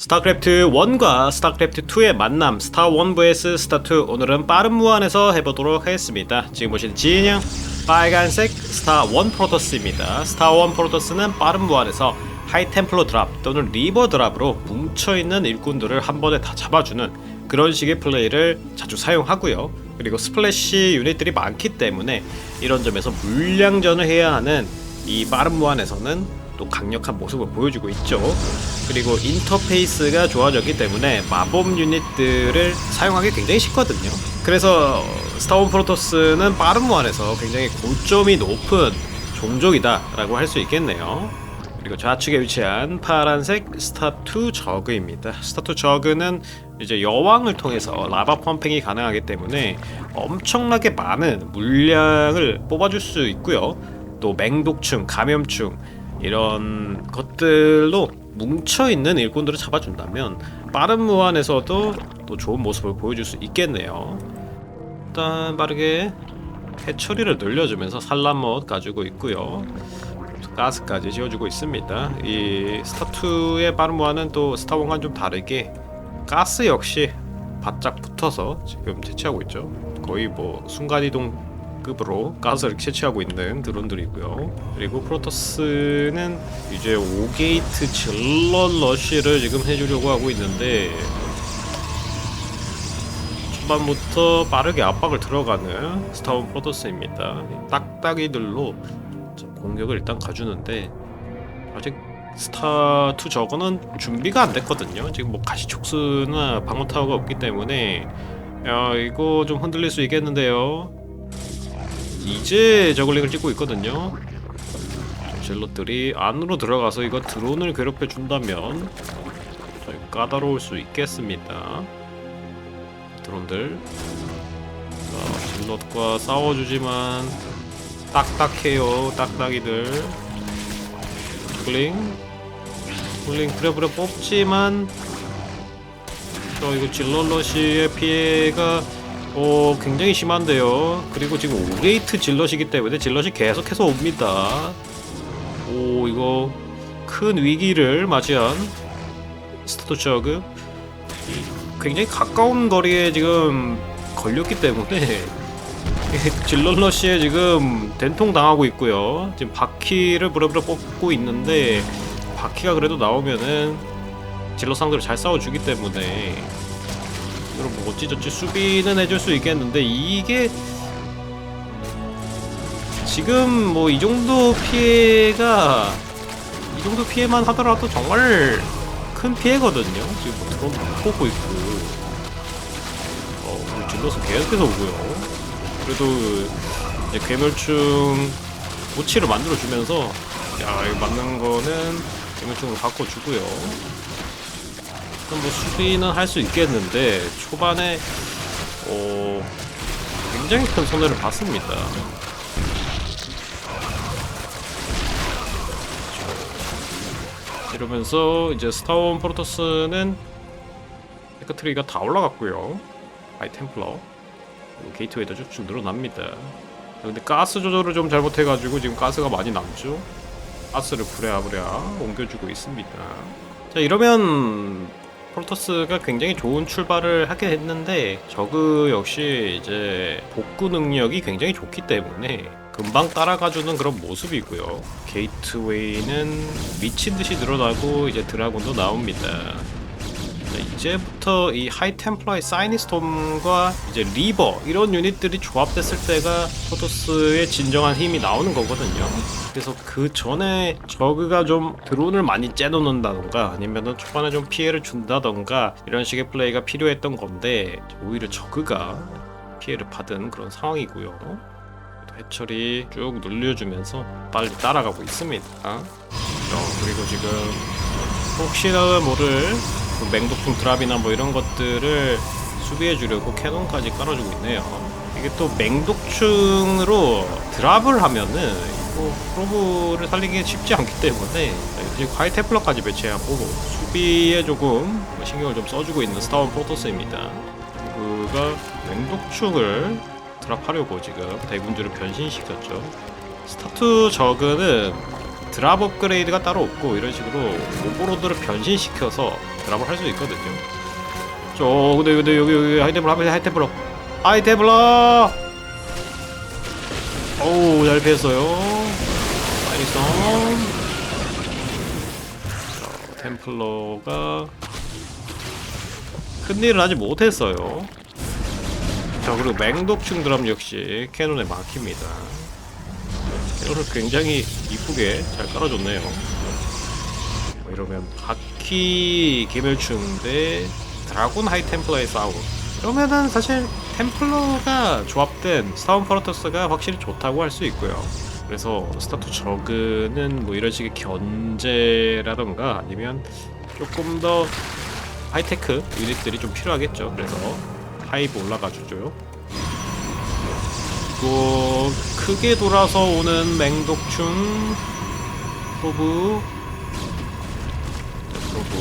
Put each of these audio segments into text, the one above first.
스타크래프트 1과 스타크래프트 2의 만남 스타 1 vs 스타 2 오늘은 빠른 무한에서 해보도록 하겠습니다. 지금 보시는 진영 빨간색 스타 1 프로토스입니다. 스타 1 프로토스는 빠른 무한에서 하이템플로 드랍 또는 리버 드랍으로 뭉쳐있는 일꾼들을 한 번에 다 잡아주는 그런 식의 플레이를 자주 사용하고요. 그리고 스플래시 유닛들이 많기 때문에 이런 점에서 물량전을 해야 하는 이 빠른 무한에서는 또 강력한 모습을 보여주고 있죠. 그리고 인터페이스가 좋아졌기 때문에 마법 유닛들을 사용하기 굉장히 쉽거든요. 그래서 스타원 프로토스는 빠른 무한에서 굉장히 고점이 높은 종족이다라고 할 수 있겠네요. 그리고 좌측에 위치한 파란색 스타2 저그입니다. 스타2 저그는 이제 여왕을 통해서 라바 펌핑이 가능하기 때문에 엄청나게 많은 물량을 뽑아줄 수 있고요. 또 맹독충, 감염충 이런 것들로 뭉쳐 있는 일꾼들을 잡아준다면 빠른 무한에서도 또 좋은 모습을 보여줄 수 있겠네요. 일단 빠르게 해처리를 늘려주면서 산란못 가지고 있고요. 가스까지 지어주고 있습니다. 이 스타2의 빠른 무한은 또 스타1과 좀 다르게 가스 역시 바짝 붙어서 지금 채취하고 있죠. 거의 뭐 순간이동 급으로 가스를 채취하고 있는 드론들이고요. 그리고 프로토스는 이제 5게이트 질럿 러쉬를 지금 해주려고 하고 있는데 초반부터 빠르게 압박을 들어가는 스타원 프로토스입니다. 딱딱이들로 공격을 일단 가주는데 아직 스타2 저거는 준비가 안 됐거든요. 지금 뭐 가시촉수나 방어 타워가 없기 때문에 야 이거 좀 흔들릴 수 있겠는데요. 이제 저글링을 찍고 있거든요. 젤럿들이 안으로 들어가서 이거 드론을 괴롭혀 준다면 까다로울 수 있겠습니다. 드론들 자, 젤럿과 싸워주지만 딱딱해요 딱딱이들 저글링 저글링 부랴부랴 뽑지만 저 이거 질럿러시의 피해가 어 굉장히 심한데요. 그리고 지금 5게이트 질럿이기 때문에 질럿이 계속해서 옵니다. 오 이거 큰 위기를 맞이한 스타토저그 굉장히 가까운 거리에 지금 걸렸기 때문에 질럿러시에 지금 된통 당하고 있고요. 지금 바퀴를 부랴부랴 뽑고 있는데 바퀴가 그래도 나오면은 질럿 상대로 잘 싸워주기 때문에 그럼 뭐 어찌저찌 수비는 해줄 수 있겠는데 이게 지금 뭐 이 정도 피해가 이 정도 피해만 하더라도 정말 큰 피해거든요. 지금 뭐 드론 못 뽑고 있고 어 그리고 질럿은 계속해서 오고요. 그래도 이제 괴멸충 모치를 만들어 주면서 야 이거 맞는 거는 괴멸충으로 바꿔주고요. 그럼 뭐 수비는 할 수 있겠는데 초반에 어 굉장히 큰 손해를 봤습니다. 이러면서 이제 스타원 프로토스는 테크트리가 다 올라갔고요. 아이 템플러 게이트웨이도 쭉쭉 늘어납니다. 근데 가스 조절을 좀 잘못해가지고 지금 가스가 많이 남죠. 가스를 부랴부랴 옮겨주고 있습니다. 자 이러면 프로토스가 굉장히 좋은 출발을 하게 했는데 저그 역시 이제 복구 능력이 굉장히 좋기 때문에 금방 따라가주는 그런 모습이고요. 게이트웨이는 미친 듯이 늘어나고 이제 드라군도 나옵니다. 자, 이제부터 이 하이템플러의 사이니스톰과 이제 리버 이런 유닛들이 조합됐을 때가 프로토스의 진정한 힘이 나오는 거거든요. 그래서 그 전에 저그가 좀 드론을 많이 째놓는다던가 아니면은 초반에 좀 피해를 준다던가 이런 식의 플레이가 필요했던 건데 오히려 저그가 피해를 받은 그런 상황이고요. 해철이 쭉 늘려주면서 빨리 따라가고 있습니다. 어, 그리고 지금 혹시나 모를 그 맹독충 드랍이나 뭐 이런 것들을 수비해 주려고 캐논까지 깔아주고 있네요. 이게 또 맹독충으로 드랍을 하면은 이거 프로브를 살리기 쉽지 않기 때문에 지금 하이테플러까지 배치하고 수비에 조금 신경을 좀 써주고 있는 스타원 프로토스입니다. 그가 맹독충을 드랍하려고 지금 대군주를 변신시켰죠. 스타투 저그는 드랍 업그레이드가 따로 없고 이런 식으로 오버로드를 변신시켜서 드랍을 할 수 있거든요. 저 근데 근데 여기 여기 하이테블러 하이테블러 하이테블러 오우 잘 피했어요. 자, 템플러가 큰일을 하지 못했어요. 자 그리고 맹독충 드랍 역시 캐논에 막힙니다. 캐논을 굉장히 이쁘게 잘 깔아줬네요. 뭐 이러면 바퀴 개멸충 대 드라군 하이 템플러의 싸움. 이러면은 사실 템플러가 조합된 스타운 퍼러터스가 확실히 좋다고 할 수 있고요. 그래서 스타투 저그는 뭐 이런 식의 견제라던가 아니면 조금 더 하이테크 유닛들이 좀 필요하겠죠. 그래서 하이브 올라가 주죠. 그리고 크게 돌아서 오는 맹독충. 자, 프로브.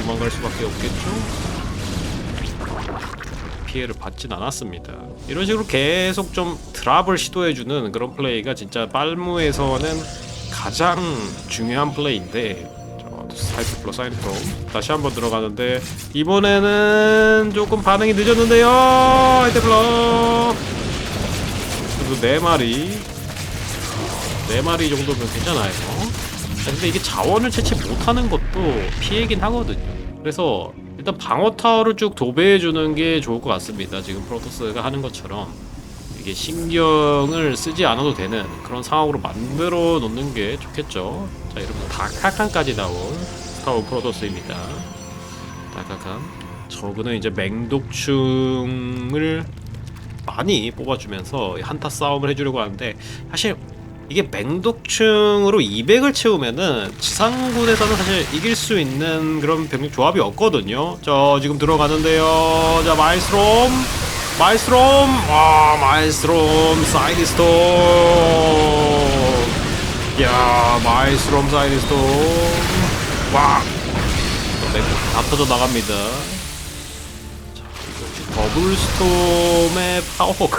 도망갈 수밖에 없겠죠. 피해를 받진 않았습니다. 이런 식으로 계속 좀 드랍을 시도해주는 그런 플레이가 진짜 빨무에서는 가장 중요한 플레이인데 저 사이트 플러 사이트 프로. 다시 한번 들어가는데 이번에는 조금 반응이 늦었는데요. 하이트 플러 그래도 네 마리 네 마리 정도면 괜찮아요 근데 이게 자원을 채취 못하는 것도 피해긴 하거든요 그래서 일단 방어 타워를 쭉 도배해 주는 게 좋을 것 같습니다. 지금 프로토스가 하는 것처럼 이게 신경을 쓰지 않아도 되는 그런 상황으로 만들어 놓는 게 좋겠죠. 자, 여러분 다카칸까지 나온 스타워 프로토스입니다. 다카칸. 저그는 이제 맹독충을 많이 뽑아주면서 한타 싸움을 해주려고 하는데 사실 이게 맹독충으로 200을 채우면은 지상군에서는 사실 이길 수 있는 그런 병력 조합이 없거든요. 저 지금 들어가는데요. 자 마이스트롬, 마이스트롬, 와 마이스트롬 사이드스톰. 야 마이스트롬 사이드스톰. 와, 맹독 다 터져 나갑니다. 더블스톰의 파워가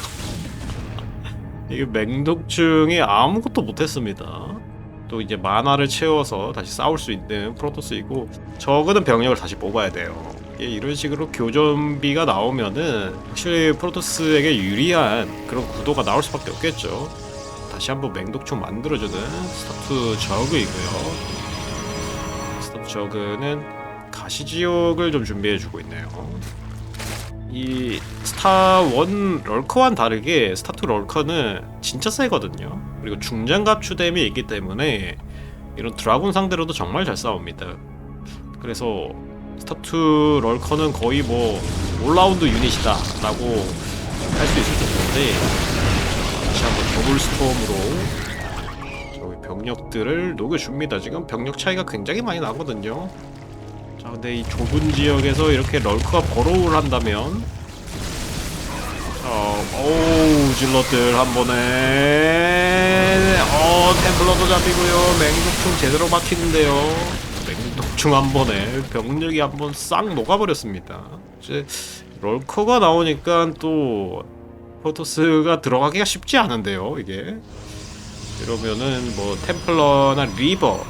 이게 맹독충이 아무것도 못했습니다. 또 이제 만화를 채워서 다시 싸울 수 있는 프로토스이고 적은 병력을 다시 뽑아야 돼요. 이런 식으로 교전비가 나오면은 확실히 프로토스에게 유리한 그런 구도가 나올 수밖에 없겠죠. 다시 한번 맹독충 만들어주는 스타트 저그이고요. 스타트 저그는 가시지옥을 좀 준비해주고 있네요. 이 스타 1 럴커와는 다르게 스타 2 럴커는 진짜 세거든요. 그리고 중장갑 추뎀이 있기 때문에 이런 드라군 상대로도 정말 잘 싸웁니다. 그래서 스타 2 럴커는 거의 뭐 올라운드 유닛이다라고 할 수 있을 정도인데 다시 한번 더블 스톰으로 저기 병력들을 녹여줍니다. 지금 병력 차이가 굉장히 많이 나거든요. 자 근데 이 좁은 지역에서 이렇게 럴크가 버로우를 한다면. 자 오우 질럿들 한 번에. 어 템플러도 잡히고요. 맹독충 제대로 막히는데요. 맹독충 한 번에 병력이 한 번 싹 녹아버렸습니다. 이제 럴커가 나오니까 또 포토스가 들어가기가 쉽지 않은데요 이게. 이러면은 뭐 템플러나 리버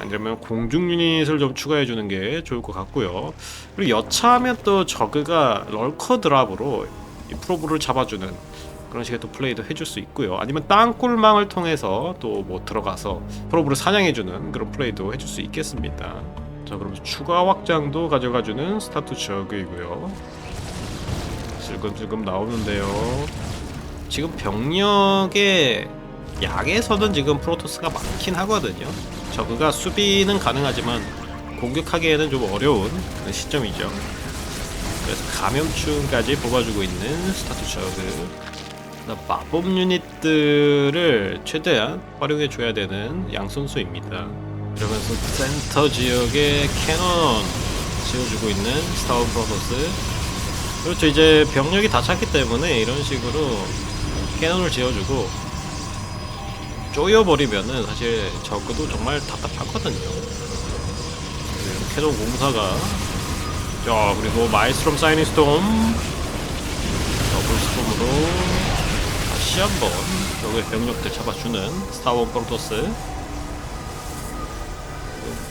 아니면 공중 유닛을 좀 추가해 주는 게 좋을 것 같고요. 그리고 여차하면 또 저그가 럴커 드랍으로 이 프로브를 잡아주는 그런 식의 또 플레이도 해줄 수 있고요. 아니면 땅굴망을 통해서 또 뭐 들어가서 프로브를 사냥해주는 그런 플레이도 해줄 수 있겠습니다. 자 그럼 추가 확장도 가져가주는 스타트 저그이고요. 슬금슬금 나오는데요. 지금 병력의 약에서는 지금 프로토스가 많긴 하거든요. 저그가 수비는 가능하지만 공격하기에는 좀 어려운 그런 시점이죠. 그래서 감염충까지 뽑아주고 있는 스타트 저그. 마법 유닛들을 최대한 활용해 줘야 되는 양 선수입니다. 이러면서 센터 지역에 캐논 지어주고 있는 스타운 프로토스. 그렇죠. 이제 병력이 다 찼기 때문에 이런 식으로 캐논을 지어주고 쪼여버리면은 사실 저그도 정말 답답하거든요. 네, 캐논 공사가. 자 그리고 마이스트롬 사이니스톰. 더블 스톰으로 다시 한번 적의 병력들 잡아주는 스타원 프로토스.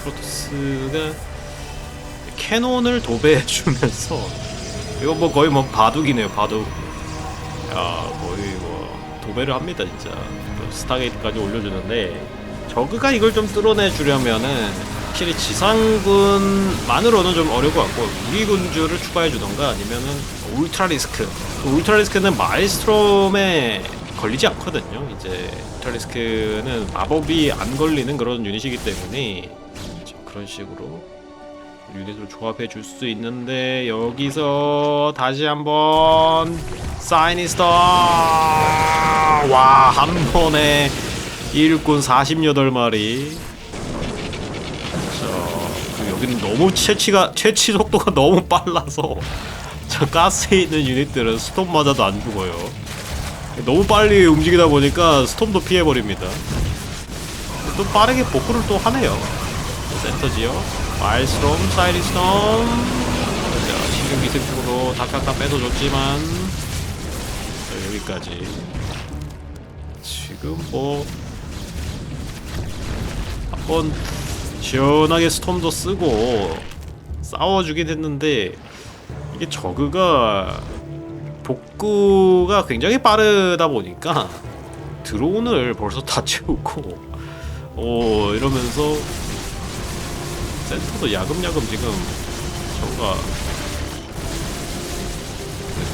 프로토스가 캐논을 도배해주면서 이거 뭐 거의 뭐 바둑이네요 바둑. 야 거의 뭐 도배를 합니다 진짜. 스타게이트까지 올려주는데 저그가 이걸 좀 뚫어내 주려면은 확실히 지상군만으로는 좀 어려울 것 같고 우리 군주를 추가해 주던가 아니면은 울트라 리스크. 울트라 리스크는 마일스트롬에 걸리지 않거든요. 이제 울트라 리스크는 마법이 안 걸리는 그런 유닛이기 때문에 그런 식으로 유닛으로 조합해 줄 수 있는데 여기서 다시 한번 사이니스터 와 한 번에 일꾼 48마리. 자 그리고 여기는 너무 채취가 채취 속도가 너무 빨라서 저 가스에 있는 유닛들은 스톰 맞아도 안 죽어요. 너무 빨리 움직이다 보니까 스톰도 피해버립니다. 또 빠르게 복구를 또 하네요. 센터 지역. 마일스톰 사이리스톰. 자 신경기생충으로 다카카 빼줘줬지만 자, 여기까지 지 금뭐 한번 시원하게 스톰도 쓰고 싸워주긴 했는데 이게 저그가 복구가 굉장히 빠르다 보니까 드론을 벌써 다 채우고 오 이러면서 센터도 야금야금 지금 저가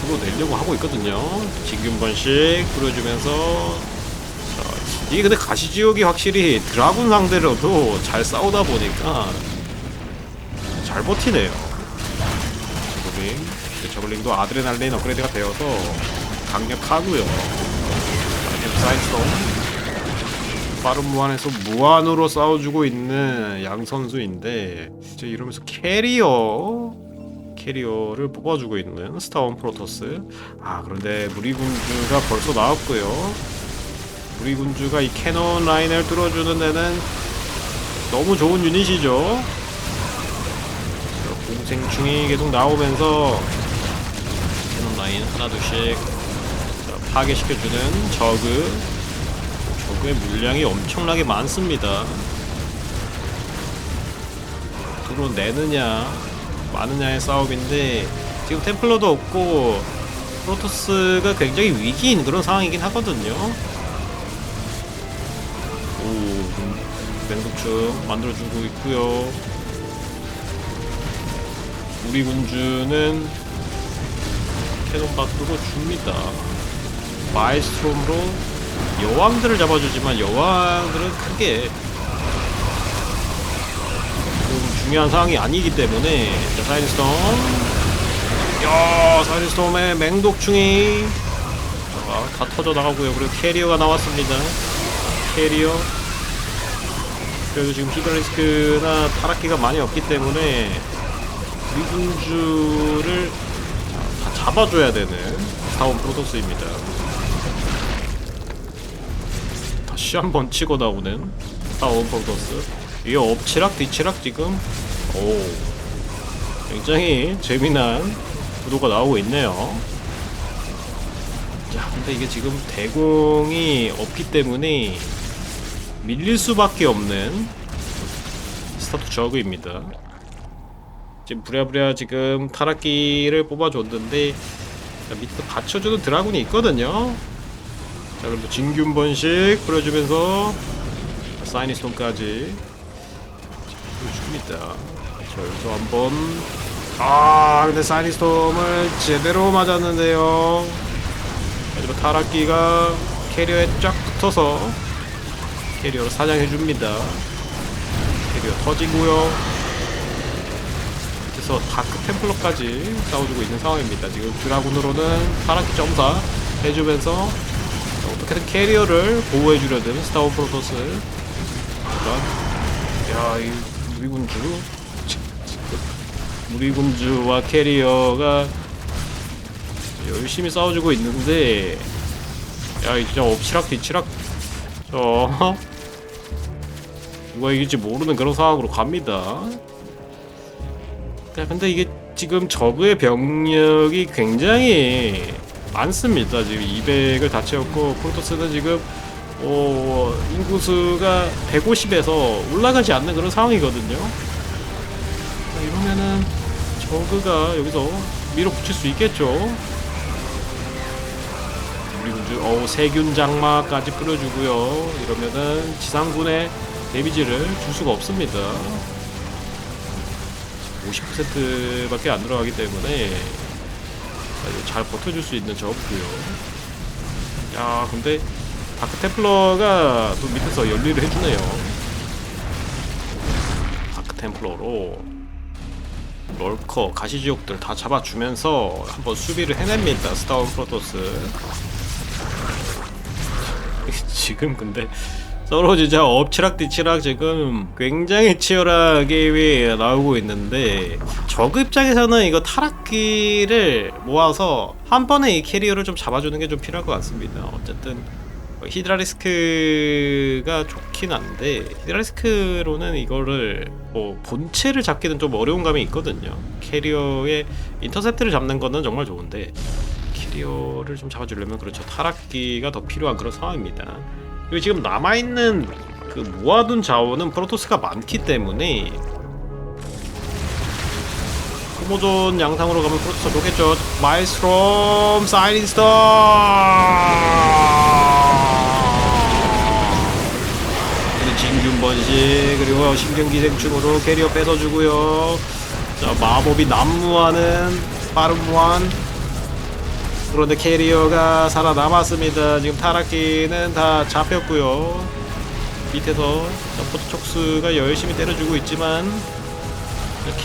들어 내려고 하고 있거든요. 진균번씩 뿌려주면서 자, 이게 근데 가시지옥이 확실히 드라군 상대로도 잘 싸우다 보니까 잘 버티네요. 저글링, 저글링도 아드레날린 업그레이드가 되어서 강력하고요. 사이스톰 빠른 무한에서 무한으로 싸워주고 있는 양 선수인데 이제 이러면서 캐리어 캐리어를 뽑아주고 있는 스타원 프로토스 아 그런데 무리군주가 벌써 나왔고요 무리군주가 이 캐논 라인을 뚫어주는 데는 너무 좋은 유닛이죠 자, 공생충이 계속 나오면서 캐논 라인 하나둘씩 자, 파괴시켜주는 저그 저그의 물량이 엄청나게 많습니다. 뚫어내느냐 많으냐의 싸움인데 지금 템플러도 없고 프로토스가 굉장히 위기인 그런 상황이긴 하거든요. 맹독충 만들어주고 있고요. 우리 군주는 캐논 밖으로 줍니다. 마이스트롬으로 여왕들을 잡아주지만 여왕들은 크게 좀 중요한 상황이 아니기 때문에 자, 사이드스톰 야 사이드스톰의 맹독충이 자, 다 터져 나가고요 그리고 캐리어가 나왔습니다 캐리어 그래도 지금 히드리스크나 타락기가 많이 없기 때문에 미군주를 다 잡아줘야 되는 사원 프로토스입니다. 다시 한번 치고 나오는 사원 프로토스. 이 엎치락 뒤치락 지금? 오. 굉장히 재미난 구도가 나오고 있네요. 자 근데 이게 지금 대공이 없기 때문에 밀릴 수밖에 없는 스타트 저그입니다. 지금 부랴부랴 지금 타락기를 뽑아줬는데 자, 밑에 받쳐주는 드라군이 있거든요. 자 그럼 진균 번식 뿌려주면서 사이니스톤까지 보여줍니다. 자 여기서 한번 아 근데 사이니스톰을 제대로 맞았는데요. 마지막 타락기가 캐리어에 쫙 붙어서 캐리어로 사냥해줍니다. 캐리어 터지고요. 그래서 다크 템플러까지 싸워주고 있는 상황입니다. 지금 드라군으로는 타락기 점사 해주면서 어떻게든 캐리어를 보호해주려는 스타워 프로토스 야 이 무리군주. 무리군주와 캐리어가 열심히 싸워주고 있는데 야이 진짜 엎치락 뒤치락 저 누가 이길지 모르는 그런 상황으로 갑니다 야 근데 이게 지금 저그의 병력이 굉장히 많습니다 지금 200을 다 채웠고 프로토스는 지금 어, 인구수가 150에서 올라가지 않는 그런 상황이거든요. 자, 이러면은 저그가 여기서 밀어붙일 수 있겠죠. 우리 군주 어우 세균 장마까지 뿌려주고요. 이러면은 지상군의 데미지를 줄 수가 없습니다. 50%밖에 안 들어가기 때문에 자, 이거 잘 버텨줄 수 있는 저고요. 야 근데 다크 템플러가 또 밑에서 열일을 해주네요. 다크 템플러로 럴커 가시지옥들 다 잡아주면서 한번 수비를 해냅니다. 스타원 프로토스. 지금 근데 서로 진짜 엎치락뒤치락 지금 굉장히 치열하게 나오고 있는데 적 입장에서는 이거 타락기를 모아서 한 번에 이 캐리어를 좀 잡아주는 게 좀 필요할 것 같습니다. 어쨌든 히드라리스크가 좋긴 한데 히드라리스크로는 이거를 뭐 본체를 잡기는 좀 어려운 감이 있거든요. 캐리어의 인터셉트를 잡는 거는 정말 좋은데 캐 리어를 좀 잡아주려면 그렇죠 타락기가 더 필요한 그런 상황입니다. 그리고 지금 남아있는 그 모아둔 자원은 프로토스가 많기 때문에 소모전 양상으로 가면 프로토스가 좋겠죠. 마이스트롬 사이린스터 그리고 진균 번식 그리고 신경기생충으로 캐리어 뺏어주고요. 자 마법이 난무하는 빠른 무한 그런데 캐리어가 살아남았습니다. 지금 타락기는 다 잡혔고요. 밑에서 서포트 촉수가 열심히 때려주고 있지만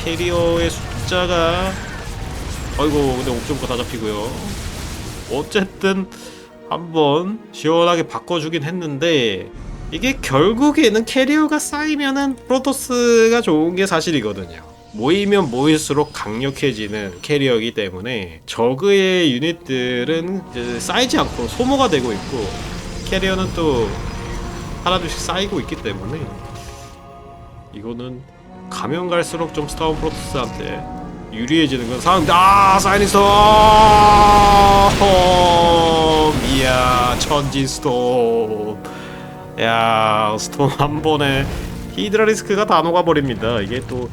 캐리어의 숫자가 아이고 근데 옥점거 다 잡히고요. 어쨌든 한번 시원하게 바꿔주긴 했는데 이게 결국에는 캐리어가 쌓이면은 프로토스가 좋은 게 사실이거든요. 모이면 모일수록 강력해지는 캐리어이기 때문에 저그의 유닛들은 쌓이지 않고 소모가 되고 있고 캐리어는 또 하나둘씩 쌓이고 있기 때문에 이거는 가면 갈수록 좀 스타운 프로토스한테 유리해지는 건 상황 아 사이니스톰 이야 천진 스톰. 야 스톰 한 번에 히드라 리스크가 다 녹아버립니다. 이게 또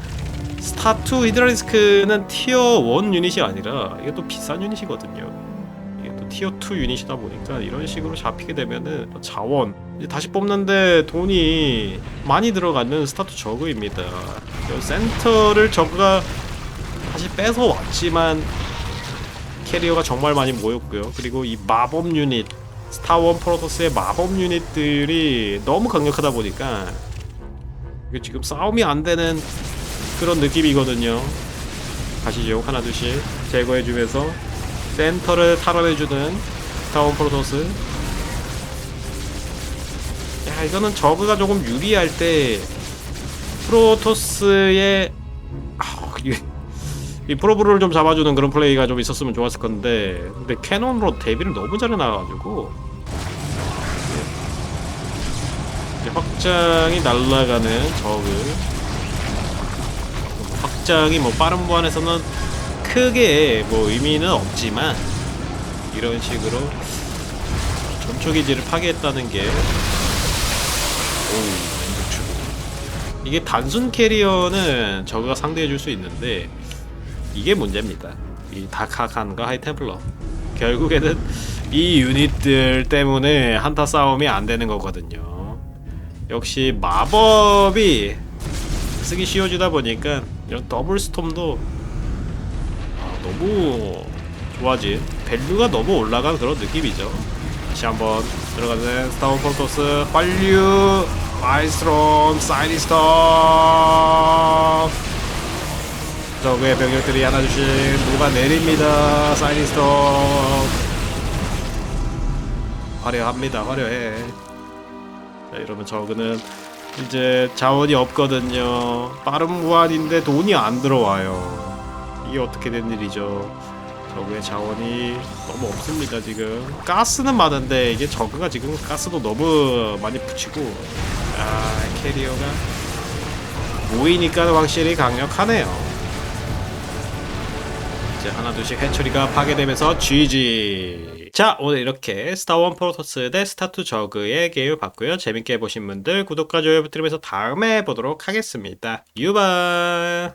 스타2 히드라리스크는 티어 1 유닛이 아니라 이게 또 비싼 유닛이거든요. 이게 또 티어 2 유닛이다 보니까 이런 식으로 잡히게 되면은 자원 다시 뽑는데 돈이 많이 들어가는 스타트 저그입니다. 이 센터를 저그가 다시 뺏어 왔지만 캐리어가 정말 많이 모였고요. 그리고 이 마법 유닛 스타원 프로토스의 마법 유닛들이 너무 강력하다 보니까 지금 싸움이 안 되는 그런 느낌이거든요. 가시죠. 하나 둘씩 제거해주면서 센터를 탈환해주는 타운 프로토스. 야 이거는 저그가 조금 유리할 때 프로토스의 아, 이, 이 프로브를 좀 잡아주는 그런 플레이가 좀 있었으면 좋았을 건데 근데 캐논으로 데뷔를 너무 잘해 나가지고 이제 확장이 날아가는 저그 확장이 뭐 빠른 무한에서는 크게 뭐 의미는 없지만 이런 식으로 전초기지를 파괴했다는 게 오, 이게 단순 캐리어는 저가 상대해 줄 수 있는데 이게 문제입니다. 이 다카칸과 하이템플러 결국에는 이 유닛들 때문에 한타 싸움이 안 되는 거거든요. 역시 마법이 쓰기 쉬워지다 보니까 이런 더블 스톰도 아, 너무 좋아진 밸류가 너무 올라간 그런 느낌이죠. 다시 한번 들어가는 스타원 프로토스 빨류 마이스트롬 사이니스톰 적의 병력들이 하나둘씩 녹아 내립니다. 사이니스톰 화려합니다. 화려해. 자 이러면 저그는 이제 자원이 없거든요. 빠른 무한인데 돈이 안 들어와요. 이게 어떻게 된 일이죠? 저그의 자원이 너무 없습니다 지금. 가스는 많은데 이게 저그가 지금 가스도 너무 많이 붙이고 아 캐리어가 모이니까 확실히 강력하네요. 이제 하나 둘씩 해처리가 파괴되면서 GG. 자, 오늘 이렇게 스타1 프로토스 대 스타2 저그의 게임을 봤고요. 재밌게 보신 분들 구독과 좋아요 부탁드리면서 다음에 보도록 하겠습니다. 유바!